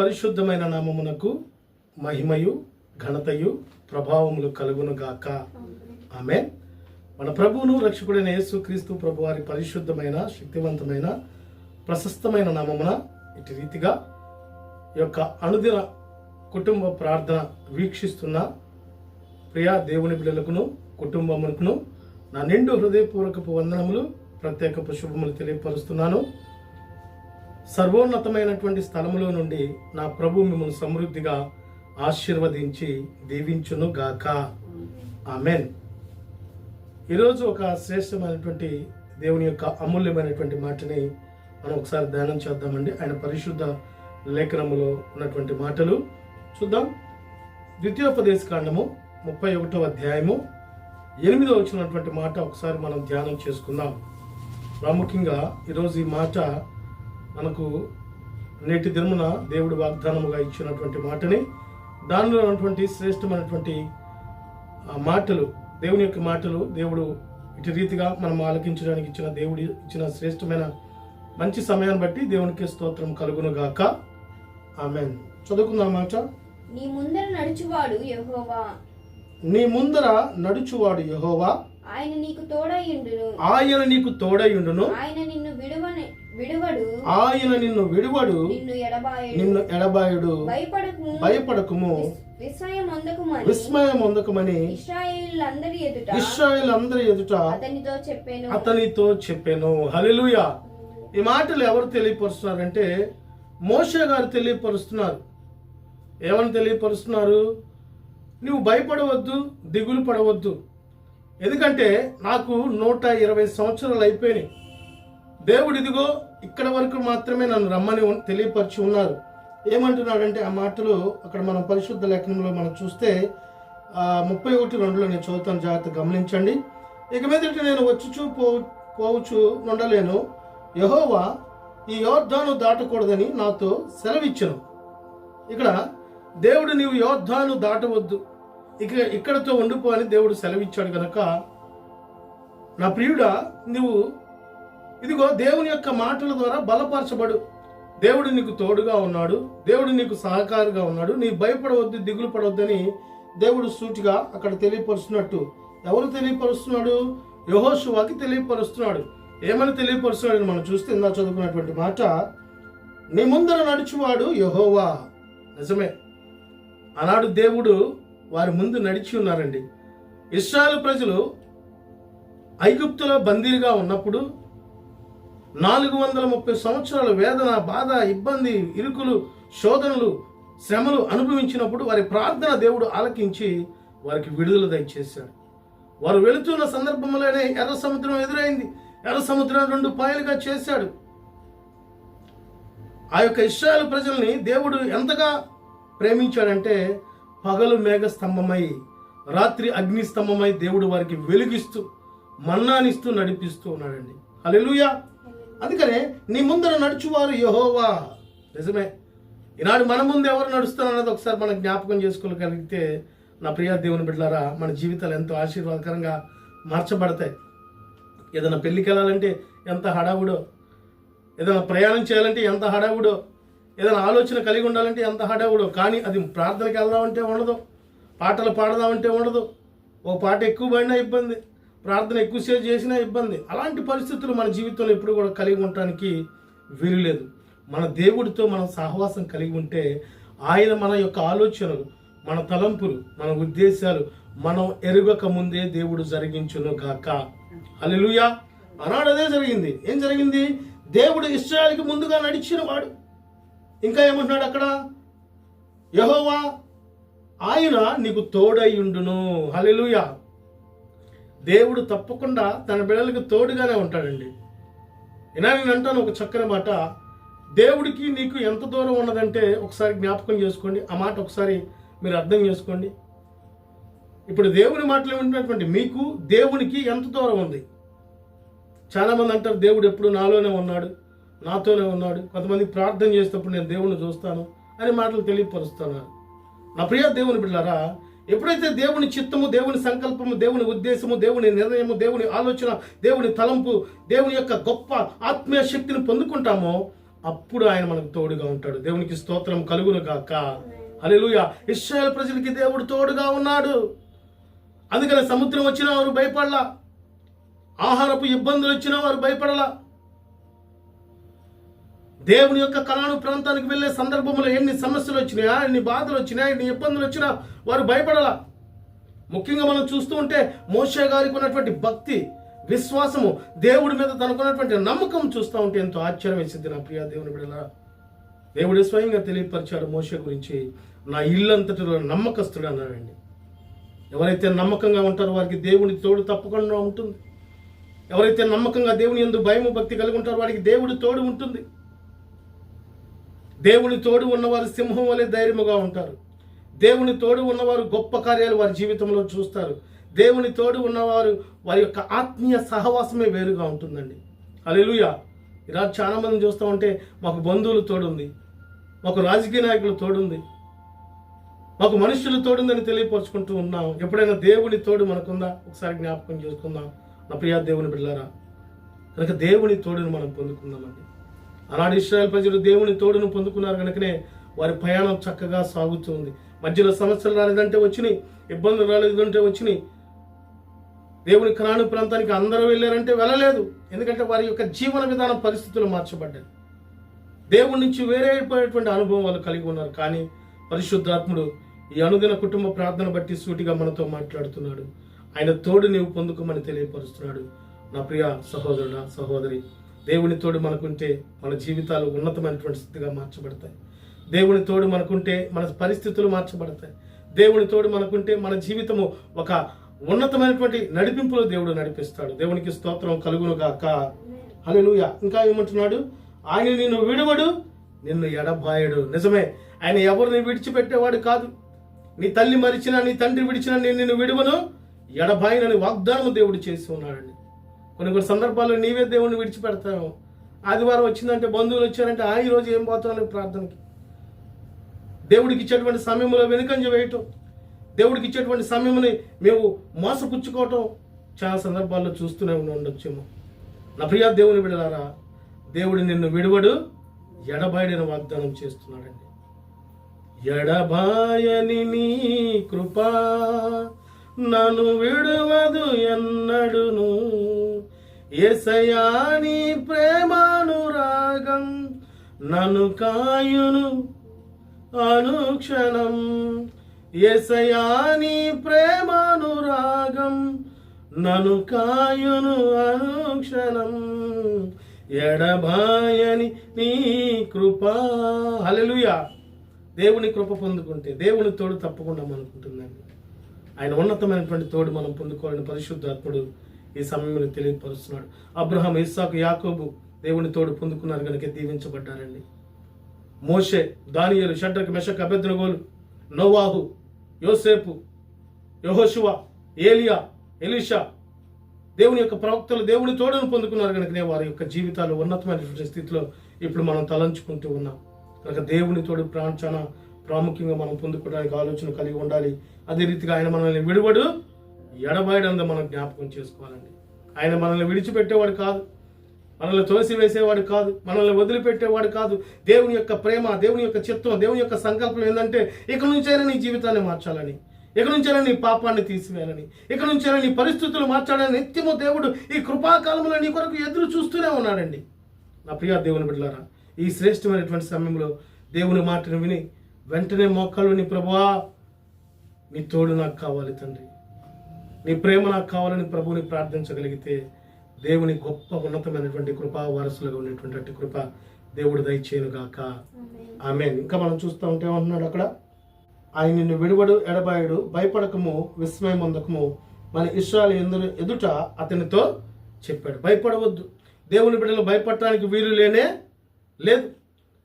పరిశుద్ధమైన నామమునకు మహిమయు ఘనతయు ప్రభావములు కలుగును గాక ఆమె మన ప్రభువును రక్షకుడైన యేసు క్రీస్తు ప్రభు వారి పరిశుద్ధమైన శక్తివంతమైన ప్రశస్తమైన నామమున ఇటు రీతిగా ఈ యొక్క అనుదిన కుటుంబ ప్రార్థన వీక్షిస్తున్న ప్రియా దేవుని బిడ్డలకును కుటుంబమునకును నా నిండు హృదయపూర్వకపు వందనములు ప్రత్యేకపు శుభములు తెలియపరుస్తున్నాను. సర్వోన్నతమైనటువంటి స్థలములో నుండి నా ప్రభు మిమ్మల్ని సమృద్ధిగా ఆశీర్వదించి దీవించును గాక. ఆమెన్. ఈరోజు ఒక శ్రేష్టమైనటువంటి దేవుని యొక్క అమూల్యమైనటువంటి మాటని మనం ఒకసారి ధ్యానం చేద్దామండి. ఆయన పరిశుద్ధ లేఖనములో ఉన్నటువంటి మాటలు చూద్దాం. ద్వితీయోపదేశ కాండము ముప్పై ఒకటో అధ్యాయము ఎనిమిదో వచ్చినటువంటి మాట ఒకసారి మనం ధ్యానం చేసుకుందాం. ప్రాముఖ్యంగా ఈరోజు ఈ మాట మనకు నేటి దినమున దేవుడు వాగ్దానముగా ఇచ్చినటువంటి మాటని దానిలో ఉన్నటువంటి శ్రేష్టమైనటువంటి ఆ మాటలు దేవుని యొక్క మాటలు దేవుడు ఇటు రీతిగా మనం ఆలకించడానికి ఇచ్చిన దేవుడి ఇచ్చిన శ్రేష్టమైన మంచి సమయాన్ని బట్టి దేవునికి స్తోత్రం కలుగును గాక ఆమె చదువుకుందాం మాట. నీ ముందర నడుచువాడు యెహోవా. నీ ముందర నడుచువాడు యహోవా. ఆయన నీకు తోడయుండును ఆయన నీకు తోడయుండును ఆయన ఆయన నిన్ను విడువడు. నిన్ను ఎడబాయడు. నిన్ను ఎడబాయుడు. భయపడకుము. భయపడకుము. విస్మయం ఎదుట ఇస్రాయేల్ అందరి ఎదుట. అతనితో చెప్పాను. అతనితో చెప్పాను. హల్లెలూయా. ఈ మాటలు ఎవరు తెలియపరుస్తున్నారంటే మోషే గారు తెలియపరుస్తున్నారు. ఏమని తెలియపరుస్తున్నారు? నువ్వు భయపడవద్దు దిగులు పడవద్దు. ఎందుకంటే నాకు నూట ఇరవై సంవత్సరాలు అయిపోయినాయి. దేవుడు ఇదిగో ఇక్కడ వరకు మాత్రమే నన్ను రమ్మని తెలియపరిచి ఉన్నారు. ఏమంటున్నాడంటే ఆ మాటలు అక్కడ మనం పరిశుద్ధ లేఖనంలో మనం చూస్తే ముప్పై ఒకటి రెండులో నేను చదువుతాను జాగ్రత్త గమనించండి. ఇక మీదట నేను వచ్చుచూ పో పోవచ్చు నుండలేను యహోవా ఈ యోద్ధాను దాటకూడదని నాతో సెలవిచ్చను. ఇక్కడ దేవుడు నీవు యోద్ధాను దాటవద్దు. ఇక ఇక్కడతో ఉండిపో అని దేవుడు సెలవిచ్చాడు కనుక నా ప్రియుడా నువ్వు ఇదిగో దేవుని యొక్క మాటల ద్వారా బలపరచబడు. దేవుడు నీకు తోడుగా ఉన్నాడు. దేవుడు నీకు సహకారిగా ఉన్నాడు. నీ భయపడవద్దు దిగులు పడవద్దని దేవుడు సూటిగా అక్కడ తెలియపరుస్తున్నట్టు. ఎవరు తెలియపరుస్తున్నాడు? యహోశువాకి తెలియపరుస్తున్నాడు. ఏమని తెలియపరుస్తున్నాడు మనం చూస్తే ఇందా చదువుకున్నటువంటి మాట నీ ముందర నడుచువాడు యహోవా. నిజమే. ఆనాడు దేవుడు వారి ముందు నడిచి ఉన్నారండి. ఇస్రాయల్ ప్రజలు ఐగుప్తులో బందీలుగా ఉన్నప్పుడు నాలుగు వందల ముప్పై సంవత్సరాల వేదన బాధ ఇబ్బంది ఇరుకులు శోధనలు శ్రమలు అనుభవించినప్పుడు వారి ప్రార్థన దేవుడు ఆలకించి వారికి విడుదల దయచేశాడు. వారు వెళుతున్న సందర్భంలోనే ఎర్ర సముద్రం ఎదురైంది. ఎర్ర సముద్రం రెండు పాయలుగా చేశాడు. ఆ యొక్క ఇస్రాయల్ ప్రజల్ని దేవుడు ఎంతగా ప్రేమించాడంటే పగలు మేఘ స్తంభమై రాత్రి అగ్ని స్తంభమై దేవుడు వారికి వెలిగిస్తూ మన్నానిస్తూ నడిపిస్తూ ఉన్నాడండి. అలెలుయా అందుకనే నీ ముందర నడుచువారు యహోవా. నిజమే. ఈనాడు మన ముందు ఎవరు నడుస్తారు అన్నది ఒకసారి మనం జ్ఞాపకం చేసుకోగలిగితే నా ప్రియ దేవుని బిడ్డలారా మన జీవితాలు ఎంతో ఆశీర్వాదకరంగా మార్చబడతాయి. ఏదైనా పెళ్ళికి వెళ్ళాలంటే ఎంత హడావుడో ఏదైనా ప్రయాణం చేయాలంటే ఎంత హడావుడో ఏదైనా ఆలోచన కలిగి ఉండాలంటే ఎంత హడావుడో కానీ అది ప్రార్థనకి వెళ్దామంటే ఉండదు పాటలు పాడదామంటే ఉండదు ఓ పాట ఎక్కువ పడినా ఇబ్బంది. ప్రార్థన ఎక్కువసేపు చేసినా ఇబ్బంది. అలాంటి పరిస్థితులు మన జీవితంలో ఎప్పుడు కూడా కలిగి ఉండటానికి వీలు లేదు. మన దేవుడితో మనం సహవాసం కలిగి ఉంటే ఆయన మన యొక్క ఆలోచనలు మన తలంపులు మన ఉద్దేశాలు మనం ఎరుగక ముందే దేవుడు జరిగించును గాక. అలెలుయా ఆనాడు అదే జరిగింది. ఏం జరిగింది? దేవుడు ఇస్రాయల్కి ముందుగా నడిచిన వాడు. ఇంకా ఏమంటున్నాడు అక్కడ? యహోవా ఆయన నీకు తోడై ఉండును. హలెలుయా దేవుడు తప్పకుండా తన బిడ్డలకు తోడుగానే ఉంటాడండి. ఇలా నేను అంటాను ఒక చక్కని మాట. దేవుడికి నీకు ఎంత దూరం ఉన్నదంటే ఒకసారి జ్ఞాపకం చేసుకోండి. ఆ మాట ఒకసారి మీరు అర్థం చేసుకోండి. ఇప్పుడు దేవుని మాటలు వింటున్నటువంటి మీకు దేవునికి ఎంత దూరం ఉంది? చాలామంది అంటారు దేవుడు ఎప్పుడు నాలోనే ఉన్నాడు నాతోనే ఉన్నాడు. కొంతమంది ప్రార్థన చేసేటప్పుడు నేను దేవుణ్ణి చూస్తాను అని మాటలు తెలియపరుస్తున్నాను నా ప్రియ దేవుని బిడ్డారా ఎప్పుడైతే దేవుని చిత్తము దేవుని సంకల్పము దేవుని ఉద్దేశము దేవుని నిర్ణయము దేవుని ఆలోచన దేవుని తలంపు దేవుని యొక్క గొప్ప ఆత్మీయ శక్తిని పొందుకుంటామో అప్పుడు ఆయన మనకు తోడుగా ఉంటాడు. దేవునికి స్తోత్రం కలుగును గాక. అలెలుయ ఇస్రాయల్ ప్రజలకి దేవుడు తోడుగా ఉన్నాడు. అందుకని సముద్రం వచ్చినా వారు భయపడలా. ఆహారపు ఇబ్బందులు వచ్చినా వారు భయపడలా. దేవుని యొక్క కళాను ప్రాంతానికి వెళ్ళే సందర్భంలో ఎన్ని సమస్యలు వచ్చినాయా ఎన్ని బాధలు వచ్చినాయా ఎన్ని ఇబ్బందులు వచ్చినా వారు భయపడాల. ముఖ్యంగా మనం చూస్తూ ఉంటే మోషే గారికి ఉన్నటువంటి భక్తి విశ్వాసము దేవుడి మీద తనకున్నటువంటి నమ్మకం చూస్తూ ఉంటే ఎంతో ఆశ్చర్యం వేసింది నా ప్రియ దేవుని బిడలా దేవుడే స్వయంగా తెలియపరిచాడు మోషే గురించి. నా ఇల్లంతటిలో నమ్మకస్తుడు అన్నాడండి. ఎవరైతే నమ్మకంగా ఉంటారో వారికి దేవుడి తోడు తప్పకుండా ఉంటుంది. ఎవరైతే నమ్మకంగా దేవుని ఎందు భయము భక్తి కలిగి ఉంటారో వారికి దేవుడి తోడు ఉంటుంది. దేవుని తోడు ఉన్నవారు సింహం వలె ధైర్యముగా ఉంటారు. దేవుని తోడు ఉన్నవారు గొప్ప కార్యాలు వారి జీవితంలో చూస్తారు. దేవుని తోడు ఉన్నవారు వారి యొక్క ఆత్మీయ సహవాసమే వేరుగా ఉంటుందండి. అలెలుయ ఈరోజు చాలా మంది చూస్తూ ఉంటే మాకు బంధువులు తోడుంది మాకు రాజకీయ నాయకులు తోడుంది మాకు మనుషులు తోడుందని తెలియపరుచుకుంటూ ఉన్నాం. ఎప్పుడైనా దేవుని తోడు మనకుందా? ఒకసారి జ్ఞాపకం చేసుకుందాం. నా ప్రియా దేవుని బిడ్డారా కనుక దేవుని తోడును మనం పొందుకుందామండి. అలాంటి ఇస్రాయల్ ప్రజలు దేవుని తోడును పొందుకున్నారు కనుకనే వారి ప్రయాణం చక్కగా సాగుతుంది. మధ్యలో సమస్యలు రాలేదంటే వచ్చినాయి ఇబ్బందులు రాలేదంటే వచ్చినాయి. దేవుని కణాను ప్రాంతానికి అందరూ వెళ్ళారంటే వెళ్ళలేదు. ఎందుకంటే వారి యొక్క జీవన విధానం పరిస్థితులు మార్చబడ్డాయి. దేవుడి నుంచి వేరే అయిపోయేటువంటి అనుభవం వాళ్ళు కలిగి ఉన్నారు. కానీ పరిశుద్ధాత్ముడు ఈ అనుదిన కుటుంబ ప్రార్థన బట్టి సూటిగా మనతో మాట్లాడుతున్నాడు. ఆయన తోడు నీవు పొందుకోమని తెలియపరుస్తున్నాడు. నా ప్రియ సహోదరుడా సహోదరి దేవుని తోడు మనకుంటే మన జీవితాలు ఉన్నతమైనటువంటి స్థితిగా మార్చబడతాయి. దేవుని తోడు మనకుంటే మన పరిస్థితులు మార్చబడతాయి. దేవుని తోడు మనకుంటే మన జీవితము ఒక ఉన్నతమైనటువంటి నడిపింపులో దేవుడు నడిపిస్తాడు. దేవునికి స్తోత్రం కలుగును గాక హల్లెలూయా. ఇంకా ఏమంటున్నాడు? ఆయన నిన్ను విడువడు నిన్ను ఎడబాయడు. నిజమే ఆయన ఎవరిని విడిచిపెట్టేవాడు కాదు. నీ తల్లి మరిచినా నీ తండ్రి విడిచినా నేను నిన్ను విడువను ఎడబాయనని వాగ్దానం దేవుడు చేసి ఉన్నాడండి. కొన్ని కొన్ని సందర్భాల్లో నీవే దేవుడిని విడిచిపెడతావు. ఆదివారం వచ్చిందంటే బంధువులు వచ్చారంటే ఆ ఈ రోజు ఏం పోతాను ప్రార్థనకి. దేవుడికి ఇచ్చేటువంటి సమయంలో వెనుకంజ వేయటం. దేవుడికి ఇచ్చేటువంటి సమయంని మేము మోసపుచ్చుకోవటం. చాలా సందర్భాల్లో చూస్తూనే ఉండొచ్చేమో. నా ప్రియా దేవుని విడలారా దేవుడు నిన్ను విడువడు ఎడబాయడిన వాగ్దానం చేస్తున్నాడండి. ఎడబాయని నీ కృపా నన్ను విడువదు ఎన్నడును. ఏసయాని ప్రేమానురాగం నను కాయును అనుక్షణం. ఏసయాని ప్రేమానురాగం నను కాయును అనుక్షణం. ఎడబాయని నీ కృపా. హలలుయా దేవుని కృప పొందుకుంటే దేవుని తోడు తప్పకుండా మనకుంటుందండి ఆయన ఉన్నతమైనటువంటి తోడు మనం పొందుకోవాలని పరిశుద్ధాత్ముడు ఈ సమయంలో తెలియపరుస్తున్నాడు. అబ్రహం ఇస్సాకు యాకోబు దేవుని తోడు పొందుకున్నారు కనుక దీవించబడ్డారండి. మోషే దానియలు షడ్రక్ మెషక్ అభ్యర్థనగోలు నోవాహు యోసేపు యహోశివ ఏలియా ఎలీషా దేవుని యొక్క ప్రవక్తలు దేవుని తోడును పొందుకున్నారు కనుకనే వారి యొక్క జీవితాలు ఉన్నతమైనటువంటి స్థితిలో ఇప్పుడు మనం తలంచుకుంటూ ఉన్నాం. కనుక దేవుని తోడు ప్రా- ప్రాముఖ్యంగా మనం పొందుకోవడానికి ఆలోచన కలిగి ఉండాలి. అదే రీతిగా ఆయన మనల్ని విడువడు ఎడబాయడం మనం జ్ఞాపకం చేసుకోవాలండి. ఆయన మనల్ని విడిచిపెట్టేవాడు కాదు. మనల్ని తోసివేసేవాడు కాదు. మనల్ని వదిలిపెట్టేవాడు కాదు. దేవుని యొక్క ప్రేమ దేవుని యొక్క చిత్తం దేవుని యొక్క సంకల్పం ఏంటంటే ఇక నుంచైనా నీ జీవితాన్ని మార్చాలని ఇక నుంచైనా నీ పాపాన్ని తీసివేయాలని ఇక నుంచైనా నీ పరిస్థితులు మార్చాలని నిత్యము దేవుడు ఈ కృపాకాలంలో నీ కొరకు ఎదురు చూస్తూనే ఉన్నాడండి. నా ప్రియ దేవుని బిడ్డలారా ఈ శ్రేష్టమైనటువంటి సమయంలో దేవుని మాటను విని వెంటనే మొక్కలు నీ ప్రభువా నీ తోడు నాకు కావాలి తండ్రి. నీ ప్రేమ నాకు కావాలని ప్రభువుని ప్రార్థించగలిగితే దేవుని గొప్ప ఉన్నతమైనటువంటి కృపా వారసులుగా ఉండేటువంటి కృప దేవుడు దయచేయనుగాక ఆమె ఇంకా మనం చూస్తూ ఉంటే ఏమంటున్నాడు అక్కడ? ఆయన నిన్ను విడువడు ఎడబాయుడు భయపడకము విస్మయం అందకము. మన ఇష్టాలు ఎందు ఎదుట అతనితో చెప్పాడు. భయపడవద్దు. దేవుని బిడ్డలు భయపడటానికి వీలు లేనే లేదు.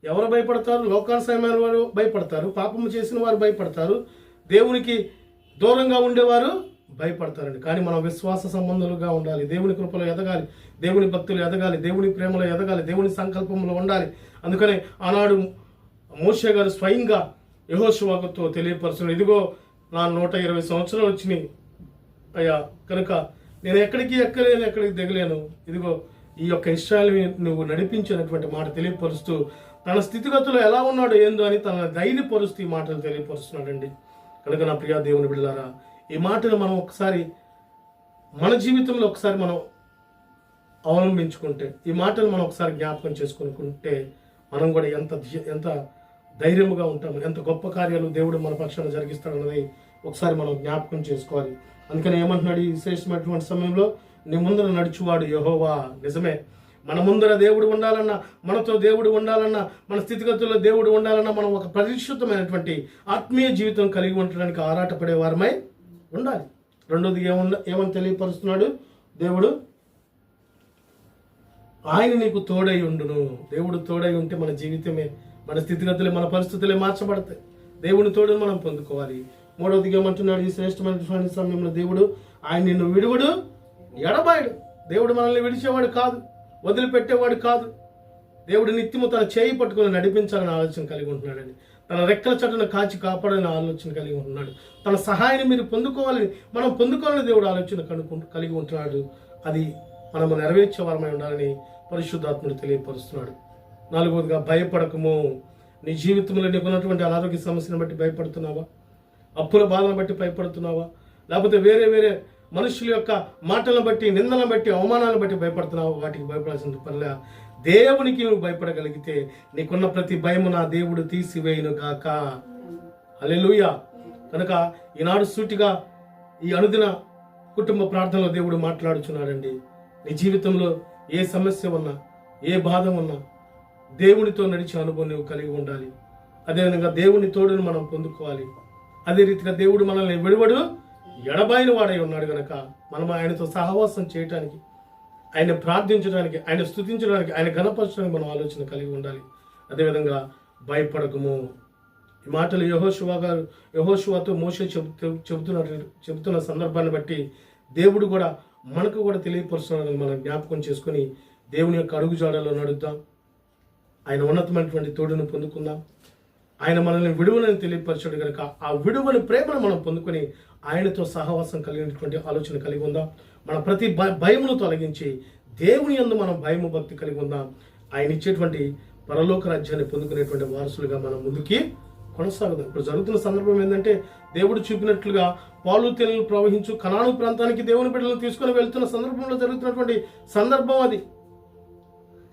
ఎవరు భయపడతారు? లోకానుసరమైన వారు భయపడతారు. పాపము చేసిన వారు భయపడతారు. దేవునికి దూరంగా ఉండేవారు భయపడతారండి. కానీ మనం విశ్వాస సంబంధాలుగా ఉండాలి. దేవుని కృపలో ఎదగాలి. దేవుని భక్తులు ఎదగాలి. దేవుని ప్రేమలో ఎదగాలి. దేవుని సంకల్పంలో ఉండాలి. అందుకనే ఆనాడు మోషే గారు స్వయంగా యహోశివాకుతో తెలియపరుచున్నాడు ఇదిగో నా నూట ఇరవై సంవత్సరాలు వచ్చినాయి. అయ్యా కనుక నేను ఎక్కడికి ఎక్కలేను ఎక్కడికి దిగలేను. ఇదిగో ఈ యొక్క ఇష్టాలు నువ్వు నడిపించినటువంటి మాట తెలియపరుస్తూ తన స్థితిగతులు ఎలా ఉన్నాడు ఏందో అని తన ధైర్యపరుస్తూ ఈ మాటలు తెలియపరుస్తున్నాడండి. కనుక నా ప్రియా దేవుని బిళ్ళారా ఈ మాటలు మనం ఒకసారి మన జీవితంలో ఒకసారి మనం అవలంబించుకుంటే ఈ మాటలు మనం ఒకసారి జ్ఞాపకం చేసుకుంటే మనం కూడా ఎంత ఎంత ధైర్యముగా ఉంటాము ఎంత గొప్ప కార్యాలు దేవుడు మన పక్షాన జరిగిస్తాడన్నది ఒకసారి మనం జ్ఞాపకం చేసుకోవాలి. అందుకని ఏమంటున్నాడు ఈ విశేషమైనటువంటి సమయంలో? నీ ముందర నడుచువాడు యహోవా. నిజమే. మన ముందర దేవుడు ఉండాలన్నా మనతో దేవుడు ఉండాలన్నా మన స్థితిగతుల్లో దేవుడు ఉండాలన్నా మనం ఒక పరిశుద్ధమైనటువంటి ఆత్మీయ జీవితం కలిగి ఉండడానికి ఆరాటపడే వారమై ఉండాలి. రెండోది ఏముండ ఏమని తెలియపరుస్తున్నాడు? దేవుడు ఆయన నీకు తోడై ఉండును. దేవుడు తోడై ఉంటే మన జీవితమే మన స్థితిగతులే మన పరిస్థితులే మార్చబడతాయి. దేవుని తోడును మనం పొందుకోవాలి. మూడవదిగా ఏమంటున్నాడు ఈ శ్రేష్టమైనటువంటి సమయంలో? దేవుడు ఆయన నిన్ను విడువడు ఎడబాయడు. దేవుడు మనల్ని విడిచేవాడు కాదు వదిలిపెట్టేవాడు కాదు. దేవుడు నిత్యము తన చేయి పట్టుకుని నడిపించాలని ఆలోచన కలిగి ఉంటున్నాడండి తన రెక్కల చట్టున కాచి కాపాడని ఆలోచన కలిగి ఉన్నాడు. తన సహాయాన్ని మీరు పొందుకోవాలని మనం పొందుకోవాలని దేవుడు ఆలోచన కనుక్కు కలిగి ఉంటున్నాడు. అది మనము నెరవేర్చే వారమై ఉండాలని పరిశుద్ధాత్ముడు తెలియపరుస్తున్నాడు. నాలుగవదిగా భయపడకము. నీ జీవితంలో నీకు ఉన్నటువంటి అనారోగ్య సమస్యను బట్టి భయపడుతున్నావా? అప్పుల బాధను బట్టి భయపడుతున్నావా? లేకపోతే వేరే వేరే మనుషుల యొక్క మాటలను బట్టి నిందలను బట్టి అవమానాలను బట్టి భయపడుతున్నావా? వాటికి భయపడాల్సిన పనిలే దేవునికి నువ్వు భయపడగలిగితే నీకున్న ప్రతి భయము నా దేవుడు తీసివేయను గాక. అలెలుయ కనుక ఈనాడు సూటిగా ఈ అనుదిన కుటుంబ ప్రార్థనలో దేవుడు మాట్లాడుచున్నాడండి. నీ జీవితంలో ఏ సమస్య ఉన్నా ఏ బాధ ఉన్నా దేవునితో నడిచే అనుభవం నువ్వు కలిగి ఉండాలి. అదేవిధంగా దేవుని తోడును మనం పొందుకోవాలి. అదే రీతిగా దేవుడు మనల్ని విడివడు ఎడబాయిన వాడై ఉన్నాడు గనక. మనం ఆయనతో సహవాసం చేయటానికి ఆయన ప్రార్థించడానికి ఆయన స్థుతించడానికి ఆయన గణపరచడానికి మనం ఆలోచన కలిగి ఉండాలి. అదేవిధంగా భయపడకము. ఈ మాటలు యహోశివా గారు యహోశివాతో మోసే చెబుతూ చెబుతున్న చెబుతున్న సందర్భాన్ని బట్టి దేవుడు కూడా మనకు కూడా తెలియపరుస్తున్నాడని మనం జ్ఞాపకం చేసుకొని దేవుని యొక్క అడుగుజాడలో నడుద్దాం. ఆయన ఉన్నతమైనటువంటి తోడును పొందుకుందాం. ఆయన మనల్ని విడువలని తెలియపరచాడు కనుక ఆ విడువని ప్రేమను మనం పొందుకొని ఆయనతో సహవాసం కలిగినటువంటి ఆలోచన కలిగి ఉందాం. మన ప్రతి భయమును తొలగించి దేవుని యందు మనం భయము భక్తి కలిగి ఉందాం. ఆయన ఇచ్చేటువంటి పరలోక రాజ్యాన్ని పొందుకునేటువంటి వారసులుగా మనం ముందుకి కొనసాగుదాం. ఇప్పుడు జరుగుతున్న సందర్భం ఏంటంటే దేవుడు చూపినట్లుగా పాలు తేనెలు ప్రవహించు కణాను ప్రాంతానికి దేవుని బిడ్డలను తీసుకొని వెళ్తున్న సందర్భంలో జరుగుతున్నటువంటి సందర్భం అది.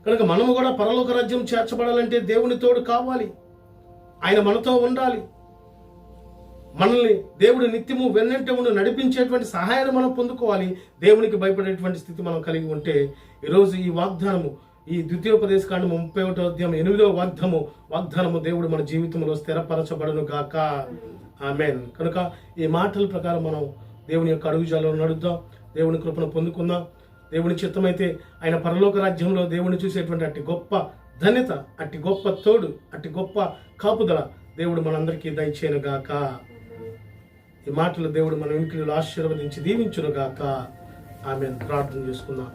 కనుక మనము కూడా పరలోక రాజ్యం చేర్చబడాలంటే దేవుని తోడు కావాలి. ఆయన మనతో ఉండాలి. మనల్ని దేవుడు నిత్యము వెన్నంటే ఉండి నడిపించేటువంటి సహాయాన్ని మనం పొందుకోవాలి. దేవునికి భయపడేటువంటి స్థితి మనం కలిగి ఉంటే ఈరోజు ఈ వాగ్దానము ఈ ద్వితీయోపదేశ కాండము ముప్పై ఒకటో అధ్యాయం ఎనిమిదవ వాగ్దానము వాగ్దానము దేవుడు మన జీవితంలో స్థిరపరచబడను గాక. ఆమెన్. కనుక ఈ మాటల ప్రకారం మనం దేవుని యొక్క అడుగుజాలను నడుద్దాం దేవుని కృపను పొందుకుందాం. దేవుని చిత్తమైతే ఆయన పరలోక రాజ్యంలో దేవుని చూసేటువంటి అట్టి గొప్ప ధన్యత అట్టి గొప్ప తోడు అట్టి గొప్ప కాపుదల దేవుడు మనందరికీ దయచేయను గాక. ఈ మాటలు దేవుడు మన వెనుకలు ఆశీర్వదించి దీవించును గాక. ఆమె ప్రార్థన చేసుకుందాం.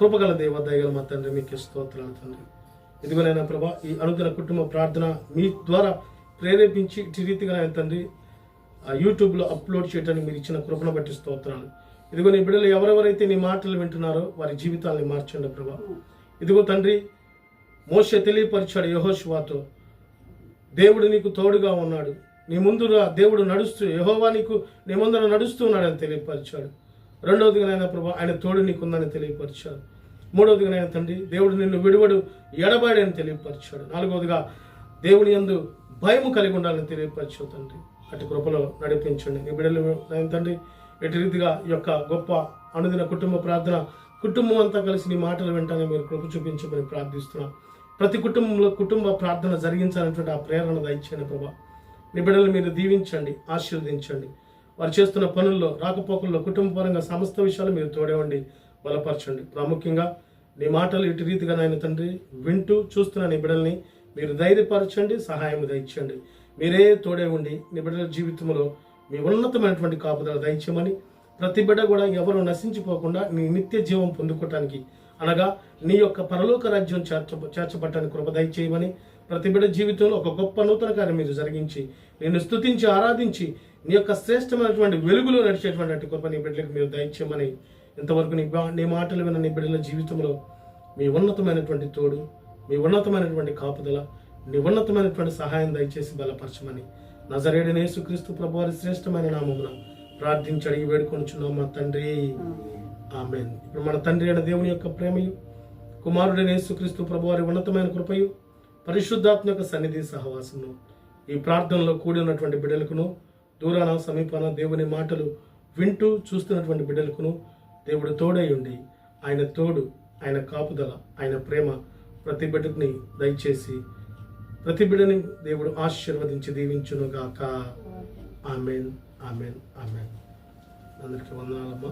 కృపగల దేవ దయగల మా తండ్రి మీకు స్తోత్రాలు తండ్రి. ఇదిగోనైనా ప్రభా ఈ అనుదిన కుటుంబ ప్రార్థన మీ ద్వారా ప్రేరేపించి ఇటు రీతిగా ఆయన తండ్రి ఆ యూట్యూబ్లో అప్లోడ్ చేయడానికి మీరు ఇచ్చిన కృపను బట్టి స్తోత్రాలు. ఇదిగో నీ బిడ్డలు ఎవరెవరైతే నీ మాటలు వింటున్నారో వారి జీవితాలని మార్చండి ప్రభా. ఇదిగో తండ్రి మోస తెలియపరిచాడు యహోశివాతో దేవుడు నీకు తోడుగా ఉన్నాడు. నీ ముందుగా దేవుడు నడుస్తూ యహోవా నీకు నీ ముందర నడుస్తూ ఉన్నాడని తెలియపరిచాడు. రెండవదిగా నాయన ప్రభా ఆయన తోడు నీకుందని తెలియపరిచాడు. మూడవదిగా నాయన తండ్రి దేవుడు నిన్ను విడువడు ఎడబాడని తెలియపరిచాడు. నాలుగవదిగా దేవుని యందు భయము కలిగి ఉండాలని తెలియపరిచావు తండ్రి. అటు కృపలో నడిపించండి. నీ బిడ్డలు నాయన తండ్రి ఎటు రీతిగా ఈ యొక్క గొప్ప అనుదిన కుటుంబ ప్రార్థన కుటుంబం అంతా కలిసి నీ మాటలు వింటానే మీరు కృప చూపించమని ప్రార్థిస్తున్నాం. ప్రతి కుటుంబంలో కుటుంబ ప్రార్థన జరిగించాలనేటువంటి ఆ ప్రేరణ దయచేయండి ప్రభా. నీ బిడ్డలు మీరు దీవించండి ఆశీర్వదించండి. వారు చేస్తున్న పనుల్లో రాకపోకల్లో కుటుంబపరంగా సమస్త విషయాలు మీరు తోడేవండి బలపరచండి. ప్రాముఖ్యంగా నీ మాటలు ఇటు రీతిగా నాయన తండ్రి వింటూ చూస్తున్న నీ బిడ్డల్ని మీరు ధైర్యపరచండి సహాయం దయచేయండి. మీరే తోడే ఉండి నీ బిడ్డల జీవితంలో మీ ఉన్నతమైనటువంటి కాపుదల దయచేయమని ప్రతి బిడ్డ కూడా ఎవరు నశించిపోకుండా నీ నిత్య జీవం పొందుకోవటానికి అనగా నీ యొక్క పరలోక రాజ్యం చేర్చ చేర్చబట్టడానికి కృప దయచేయమని ప్రతి బిడ్డ జీవితంలో ఒక గొప్ప నూతన కార్యం మీరు జరిగించి నేను స్తుతించి ఆరాధించి నీ యొక్క శ్రేష్టమైనటువంటి వెలుగులో నడిచేటువంటి అట్టి కృప నీ బిడ్డలకు మీరు దయచేయమని ఇంతవరకు నీ బా- నీ మాటలు విన్న నీ బిడ్డల జీవితంలో మీ ఉన్నతమైనటువంటి తోడు మీ ఉన్నతమైనటువంటి కాపుదల నీ ఉన్నతమైనటువంటి సహాయం దయచేసి బలపరచమని నజరేడు నేసుక్రీస్తు ప్రభు వారి శ్రేష్టమైన నామమున ప్రార్థించి అడిగి వేడుకొనిచున్నాం మా తండ్రి. ఆమె ఇప్పుడు మన తండ్రి అయిన దేవుని యొక్క ప్రేమయు కుమారుడైన యేసుక్రీస్తు ప్రభు వారి ఉన్నతమైన కృపయు పరిశుద్ధాత్మ యొక్క సన్నిధి సహవాసమును ఈ ప్రార్థనలో కూడి ఉన్నటువంటి బిడ్డలకును దూరాన సమీపాన దేవుని మాటలు వింటూ చూస్తున్నటువంటి బిడ్డలకును దేవుడు తోడై ఉండి ఆయన తోడు ఆయన కాపుదల ఆయన ప్రేమ ప్రతి బిడ్డని దయచేసి ప్రతి బిడ్డని దేవుడు ఆశీర్వదించి దీవించును గాక ఆమెన్ ఆమెన్ ఆమెన్. అందరికీ వందనాలమ్మా.